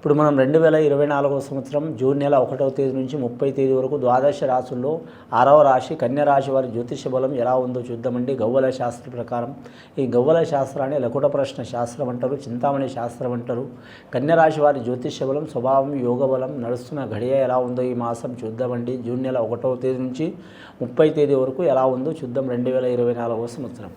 ఇప్పుడు మనం రెండు వేల ఇరవై నాలుగవ సంవత్సరం జూన్ నెల ఒకటవ తేదీ నుంచి ముప్పై తేదీ వరకు ద్వాదశ రాశుల్లో ఆరవ రాశి కన్య రాశి వారి జ్యోతిష బలం ఎలా ఉందో చూద్దామండి. గవ్వల శాస్త్ర ప్రకారం. ఈ గవ్వల శాస్త్రాన్ని లకుట ప్రశ్న శాస్త్రం అంటారు చింతామణి శాస్త్రం అంటారు. కన్య రాశి వారి జ్యోతిష బలం స్వభావం యోగ బలం నడుస్తున్న ఘడియ ఎలా ఉందో ఈ మాసం చూద్దామండి. జూన్ నెల ఒకటవ తేదీ నుంచి ముప్పై తేదీ వరకు ఎలా ఉందో చూద్దాం. రెండు వేల ఇరవై నాలుగవ సంవత్సరం.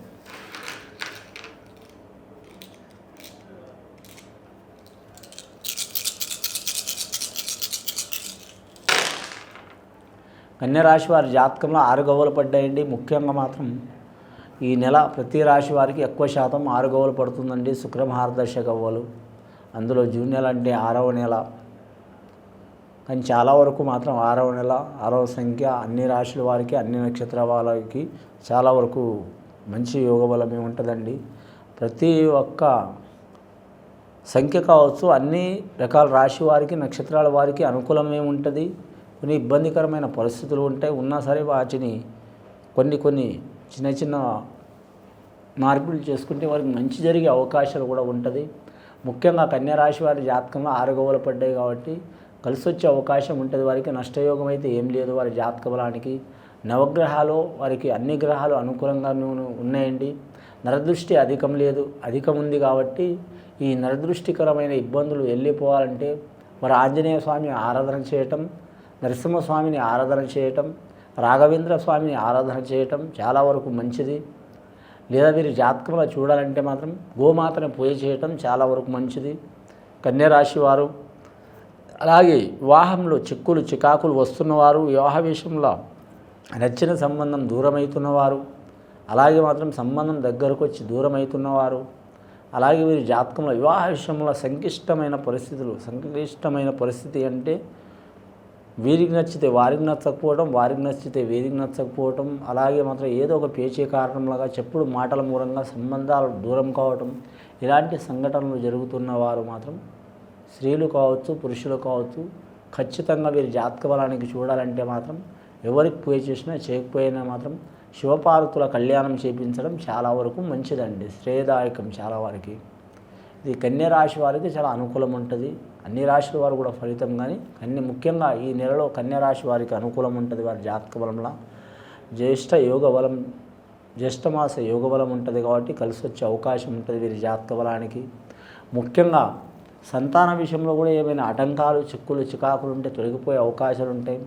కన్యరాశి వారి జాతకంలో ఆరు గవ్వలు పడ్డాయండి. ముఖ్యంగా మాత్రం ఈ నెల ప్రతి రాశి వారికి ఎక్కువ శాతం ఆరుగవ్వలు పడుతుందండి. శుక్రమహారదర్శ గవ్వలు. అందులో జూన్ నెల అంటే ఆరవ నెల. కానీ చాలా వరకు మాత్రం ఆరవ నెల ఆరవ సంఖ్య అన్ని రాశుల వారికి అన్ని నక్షత్ర వారికి చాలా వరకు మంచి యోగ బలమే ఉంటుందండి. ప్రతి ఒక్క సంఖ్య కావచ్చు అన్ని రకాల రాశి వారికి నక్షత్రాల వారికి అనుకూలమే ఉంటుంది. కొన్ని ఇబ్బందికరమైన పరిస్థితులు ఉంటాయి ఉన్నా సరే వాటిని కొన్ని కొన్ని చిన్న చిన్న మార్పులు చేసుకుంటే వారికి మంచి జరిగే అవకాశాలు కూడా ఉంటుంది. ముఖ్యంగా కన్యారాశి వారి జాతకంలో ఆరుగోవలు పడ్డాయి కాబట్టి కలిసి వచ్చే అవకాశం ఉంటుంది. వారికి నష్టయోగం అయితే ఏం లేదు. వారి జాతక బలానికి నవగ్రహాలు వారికి అన్ని గ్రహాలు అనుకూలంగా ఉన్నాయండి. నరదృష్టి అధికం లేదు. అధికం ఉంది కాబట్టి ఈ నరదృష్టికరమైన ఇబ్బందులు వెళ్ళిపోవాలంటే వారు ఆంజనేయ స్వామి ఆరాధన చేయటం నరసింహస్వామిని ఆరాధన చేయటం రాఘవేంద్ర స్వామిని ఆరాధన చేయటం చాలా వరకు మంచిది. లేదా మీరు జాతకంలో చూడాలంటే మాత్రం గోమాతను పూజ చేయటం చాలా వరకు మంచిది. కన్యరాశి వారు అలాగే వివాహంలో చిక్కులు చికాకులు వస్తున్నవారు వివాహ విషయంలో నచ్చిన సంబంధం దూరమవుతున్నవారు అలాగే మాత్రం సంబంధం దగ్గరకు వచ్చి దూరమవుతున్నవారు అలాగే వీరి జాతకంలో వివాహ విషయంలో సంక్లిష్టమైన పరిస్థితులు సంక్లిష్టమైన పరిస్థితి అంటే వీరికి నచ్చితే వారికి నచ్చకపోవడం వారికి నచ్చితే వీరికి నచ్చకపోవటం అలాగే మాత్రం ఏదో ఒక పేచే కారణంలాగా చెప్పుడు మాటల మూలంగా సంబంధాలు దూరం కావటం ఇలాంటి సంఘటనలు జరుగుతున్న వారు మాత్రం స్త్రీలు కావచ్చు పురుషులు కావచ్చు ఖచ్చితంగా వీరి జాతక బలానికి చూడాలంటే మాత్రం ఎవరికి పూజ చేసినా చేయకపోయినా మాత్రం శివపార్వతుల కళ్యాణం చేపించడం చాలా వరకు మంచిదండి. శ్రేయదాయకం చాలా వారికి. ఇది కన్య రాశి వారికి చాలా అనుకూలం ఉంటుంది. అన్ని రాశుల వారు కూడా ఫలితం కానీ కన్య ముఖ్యంగా ఈ నెలలో కన్య రాశి వారికి అనుకూలం ఉంటుంది వారి జాతక బలంలో. జ్యేష్ఠ యోగ బలం జ్యేష్ఠమాస యోగ బలం ఉంటుంది కాబట్టి కలిసి వచ్చే అవకాశం ఉంటుంది వీరి జాతక బలానికి. ముఖ్యంగా సంతాన విషయంలో కూడా ఏమైనా ఆటంకాలు చిక్కులు చికాకులు ఉంటే తొలగిపోయే అవకాశాలు ఉంటాయి.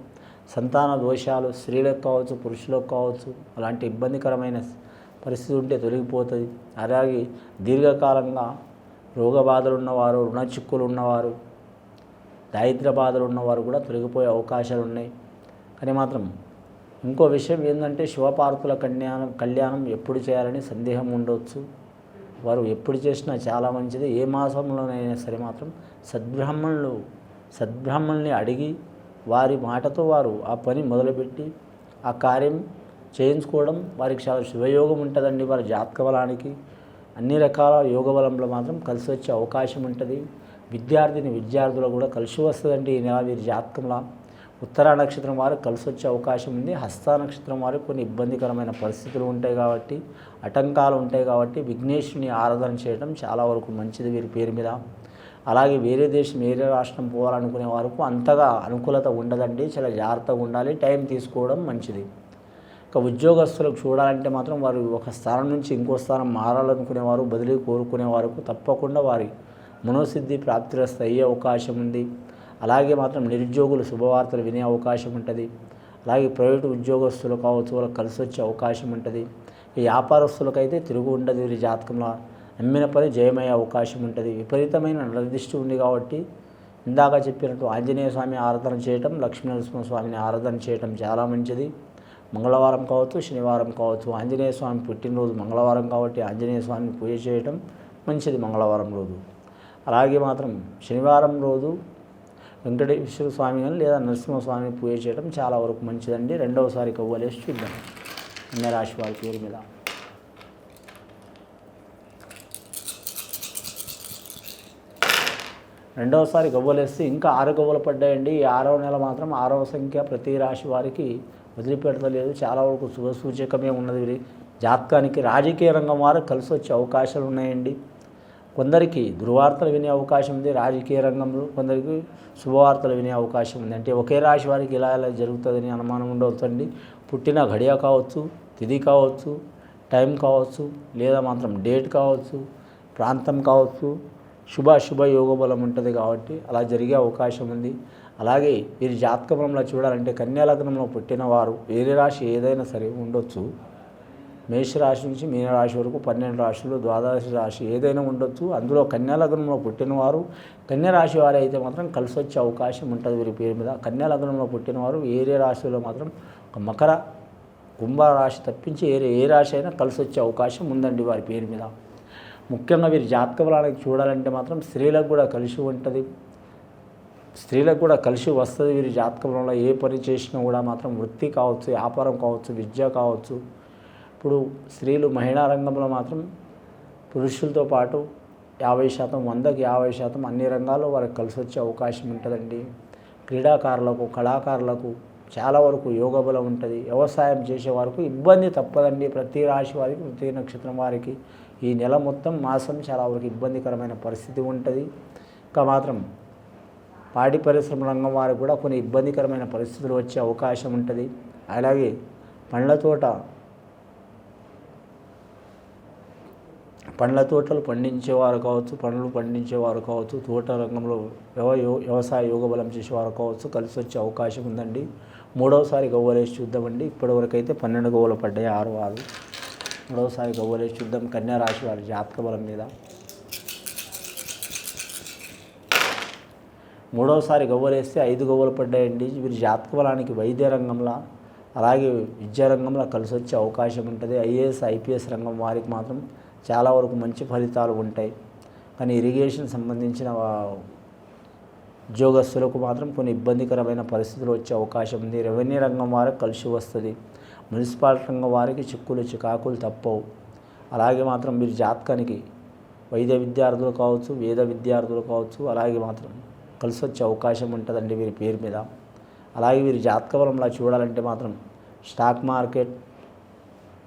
సంతాన దోషాలు స్త్రీలకు కావచ్చు పురుషులకు కావచ్చు అలాంటి ఇబ్బందికరమైన పరిస్థితి ఉంటే తొలగిపోతుంది. అలాగే దీర్ఘకాలంగా రోగ బాధలు ఉన్నవారు రుణ చిక్కులు ఉన్నవారు దారిద్ర బాధలు ఉన్నవారు కూడా తొలగిపోయే అవకాశాలు ఉన్నాయి. కానీ మాత్రం ఇంకో విషయం ఏంటంటే శివపార్కుల కళ్యాణం కళ్యాణం ఎప్పుడు చేయాలని సందేహం ఉండవచ్చు వారు ఎప్పుడు చేసినా చాలా మంచిది. ఏ మాసంలోనైనా సరే మాత్రం సద్బ్రాహ్మణులు సద్బ్రాహ్మణుల్ని అడిగి వారి మాటతో వారు ఆ పని మొదలుపెట్టి ఆ కార్యం చేయించుకోవడం వారికి చాలా శుభయోగం ఉంటుందండి వారి జాతక బలానికి అన్ని రకాల యోగ బలంలో మాత్రం కలిసి వచ్చే అవకాశం ఉంటుంది. విద్యార్థిని విద్యార్థులు కూడా కలిసి వస్తుందండి ఈ నెల వీరి జాతకంలో. ఉత్తరా నక్షత్రం వారు కలిసి వచ్చే అవకాశం ఉంది. హస్త నక్షత్రం వారు కొన్ని ఇబ్బందికరమైన పరిస్థితులు ఉంటాయి కాబట్టి ఆటంకాలు ఉంటాయి కాబట్టి విఘ్నేశ్వరుని ఆరాధన చేయడం చాలా వరకు మంచిది వీరి పేరు మీద. అలాగే వేరే దేశం వేరే రాష్ట్రం పోవాలనుకునే వరకు అంతగా అనుకూలత ఉండదండి. చాలా జాగ్రత్తగా ఉండాలి. టైం తీసుకోవడం మంచిది. ఇక ఉద్యోగస్తులకు చూడాలంటే మాత్రం వారు ఒక స్థానం నుంచి ఇంకో స్థానం మారాలనుకునేవారు బదిలీ కోరుకునే వారికి తప్పకుండా వారి మనోసిద్ధి ప్రాప్తిరస్త అయ్యే అవకాశం ఉంది. అలాగే మాత్రం నిరుద్యోగులు శుభవార్తలు వినే అవకాశం ఉంటుంది. అలాగే ప్రైవేటు ఉద్యోగస్తులు కావచ్చు వాళ్ళకి కలిసి వచ్చే అవకాశం ఉంటుంది. ఈ వ్యాపారస్తులకైతే తిరుగు ఉండదు వీరి జాతకంలో. నమ్మిన పని జయమయ్యే అవకాశం ఉంటుంది. విపరీతమైన నిర్దిష్టి ఉంది కాబట్టి ఇందాక చెప్పినట్టు ఆంజనేయ స్వామి ఆరాధన చేయటం లక్ష్మీ నరసింహ స్వామిని ఆరాధన చేయటం చాలా మంచిది. మంగళవారం కావచ్చు శనివారం కావచ్చు ఆంజనేయ స్వామి పుట్టినరోజు మంగళవారం కాబట్టి ఆంజనేయ స్వామిని పూజ చేయటం మంచిది మంగళవారం రోజు. అలాగే మాత్రం శనివారం రోజు వెంకటేశ్వర స్వామి కానీ లేదా నరసింహస్వామిని పూజ చేయడం చాలా వరకు మంచిదండి. రెండవసారి కవ్వలేసి చూద్దాం. అన్ని రాశి వారి పేరు మీద. రెండవసారి గవ్వలేస్తే ఇంకా ఆరు గవ్వలు పడ్డాయండి. ఈ ఆరవ నెల మాత్రం ఆరవ సంఖ్య ప్రతి రాశి వారికి వదిలిపెడతలేదు చాలా వరకు శుభసూచకమే ఉన్నది జాతకానికి. రాజకీయ రంగం వారు కలిసి వచ్చే అవకాశాలు ఉన్నాయండి. కొందరికి దుర్వార్తలు వినే అవకాశం ఉంది. రాజకీయ రంగంలో కొందరికి శుభవార్తలు వినే అవకాశం ఉంది. అంటే ఒకే రాశి వారికి ఇలా ఇలా జరుగుతుందని అనుమానం ఉండవచ్చండి. పుట్టిన ఘడియ కావచ్చు తిథి కావచ్చు టైం కావచ్చు లేదా మాత్రం డేట్ కావచ్చు ప్రాంతం కావచ్చు శుభ శుభ యోగ బలం ఉంటుంది కాబట్టి అలా జరిగే అవకాశం ఉంది. అలాగే వీరి జాతకంలో చూడాలంటే కన్యాలగ్నంలో పుట్టినవారు పుట్టిన వారు వేరే రాశి ఏదైనా సరే ఉండొచ్చు. మేషరాశి నుంచి మీనరాశి వరకు పన్నెండు రాశులు ద్వాదశ రాశి ఏదైనా ఉండొచ్చు. అందులో కన్యాలగ్నంలో పుట్టినవారు కన్యా రాశి వారు అయితే మాత్రం కలిసి వచ్చే అవకాశం ఉంటుంది వీరి పేరు మీద. కన్యాలగ్నంలో పుట్టినవారు ఏరే రాశిలో మాత్రం ఒక మకర కుంభ రాశి తప్పించి ఏరే ఏ రాశి అయినా కలిసి వచ్చే అవకాశం ఉందండి వారి పేరు మీద. ముఖ్యంగా వీరి జాతక బలానికి చూడాలంటే మాత్రం స్త్రీలకు కూడా కలిసి ఉంటుంది. స్త్రీలకు కూడా కలిసి వస్తుంది వీరి జాతకంలో ఏ పని చేసినా కూడా మాత్రం వృత్తి కావచ్చు వ్యాపారం కావచ్చు విద్య కావచ్చు. ఇప్పుడు స్త్రీలు మహిళా రంగంలో మాత్రం పురుషులతో పాటు యాభై శాతం వందకి యాభై శాతం అన్ని రంగాల్లో వారికి కలిసి వచ్చే అవకాశం ఉంటుందండి. క్రీడాకారులకు కళాకారులకు చాలా వరకు యోగ బలం ఉంటుంది. వ్యవసాయం చేసే వారికి ఇబ్బంది తప్పదండి. ప్రతి రాశి వారికి ప్రతి నక్షత్రం వారికి ఈ నెల మొత్తం మాసం చాలా వరకు ఇబ్బందికరమైన పరిస్థితి ఉంటుంది. ఇంకా మాత్రం పాడి పరిశ్రమ రంగం వారికి కూడా కొన్ని ఇబ్బందికరమైన పరిస్థితులు వచ్చే అవకాశం ఉంటుంది. అలాగే పండ్ల తోట పండ్ల తోటలు పండించేవారు కావచ్చు పండ్లు పండించేవారు కావచ్చు తోట రంగంలో వ్యవ వ్యవసాయ యోగబలం చేసేవారు కావచ్చు కలిసి వచ్చే అవకాశం ఉందండి. మూడవసారి గవ్వలేసి చూద్దామండి. ఇప్పటివరకు అయితే పన్నెండు గవ్వలు పడ్డాయి ఆరు వారు మూడవసారి గవ్వలేసి చూద్దాం. కన్యా రాశి వారి జాతక బలం మీద. మూడవసారి గవ్వలేస్తే ఐదు గవ్వలు పడ్డాయండి. వీరి జాతక బలానికి వైద్య రంగంలో అలాగే విద్యా రంగంలో కలిసి వచ్చే అవకాశం ఉంటుంది. ఐఏఎస్ ఐపీఎస్ రంగం వారికి మాత్రం చాలా వరకు మంచి ఫలితాలు ఉంటాయి. కానీ ఇరిగేషన్ సంబంధించిన ఉద్యోగస్తులకు మాత్రం కొన్ని ఇబ్బందికరమైన పరిస్థితులు వచ్చే అవకాశం ఉంది. రెవెన్యూ రంగం వారికి కలిసి వస్తుంది. మున్సిపాలిటీ రంగం వారికి చిక్కులు చికాకులు తప్పవు. అలాగే మాత్రం మీరు జాతకానికి వైద్య విద్యార్థులు కావచ్చు వేద విద్యార్థులు కావచ్చు అలాగే మాత్రం కలిసి వచ్చే అవకాశం ఉంటుందండి వీరి పేరు మీద. అలాగే వీరి జాతకబలంలా చూడాలంటే మాత్రం స్టాక్ మార్కెట్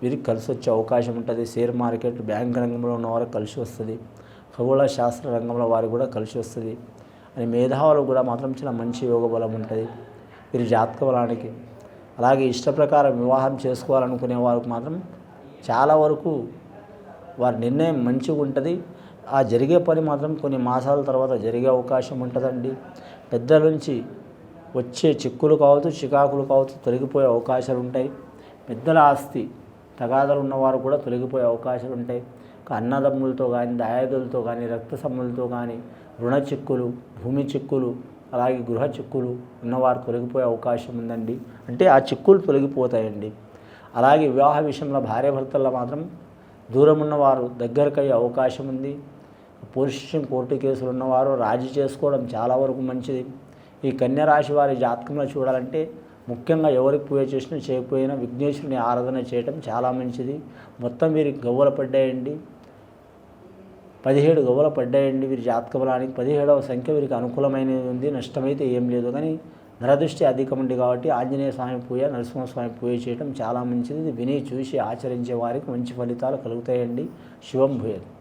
వీరికి కలిసి వచ్చే అవకాశం ఉంటుంది. షేర్ మార్కెట్ బ్యాంక్ రంగంలో ఉన్న వారికి కలిసి వస్తుంది. ఖగోళ శాస్త్ర రంగంలో వారికి కూడా కలిసి వస్తుంది. అని మేధావులకు కూడా మాత్రం చాలా మంచి యోగ బలం ఉంటుంది వీరి జాతక బలానికి అలాగే ఇష్ట ప్రకారం వివాహం చేసుకోవాలనుకునే వారికి మాత్రం చాలా వరకు వారి నిర్ణయం మంచిగా ఉంటుంది ఆ జరిగే పని మాత్రం కొన్ని మాసాల తర్వాత జరిగే అవకాశం ఉంటుందండి. పెద్దల నుంచి వచ్చే చిక్కులు కావచ్చు చికాకులు కావచ్చు తొలగిపోయే అవకాశాలు ఉంటాయి. పెద్దల ఆస్తి తగాదాలు ఉన్నవారు కూడా తొలగిపోయే అవకాశాలు ఉంటాయి. అన్నదమ్ములతో కానీ దాయాదులతో కానీ రక్త సమ్ములతో కానీ రుణ చిక్కులు భూమి చిక్కులు అలాగే గృహ చిక్కులు ఉన్నవారు తొలగిపోయే అవకాశం ఉందండి. అంటే ఆ చిక్కులు తొలగిపోతాయండి. అలాగే వివాహ విషయంలో భార్యాభర్తల్లో మాత్రం దూరం ఉన్నవారు దగ్గరకయ్యే అవకాశం ఉంది. పోలీస్ కోర్టు కేసులు ఉన్నవారు రాజీ చేసుకోవడం చాలా వరకు మంచిది. ఈ కన్య రాశి వారి జాతకంలో చూడాలంటే ముఖ్యంగా ఎవరికి పూజ చేసినా చేయకపోయినా విఘ్నేశ్వరుని ఆరాధన చేయటం చాలా మంచిది. మొత్తం వీరికి గవ్వలు పడ్డాయండి. పదిహేడు గవ్వలు పడ్డాయండి వీరి జాతకబలానికి. పదిహేడవ సంఖ్య వీరికి అనుకూలమైనది ఉంది. నష్టమైతే ఏం లేదు. కానీ నరదృష్టి అధికం ఉంది కాబట్టి ఆంజనేయ స్వామి పూజ నరసింహస్వామి పూజ చేయడం చాలా మంచిది. విని చూసి ఆచరించే వారికి మంచి ఫలితాలు కలుగుతాయండి. శివం భూయది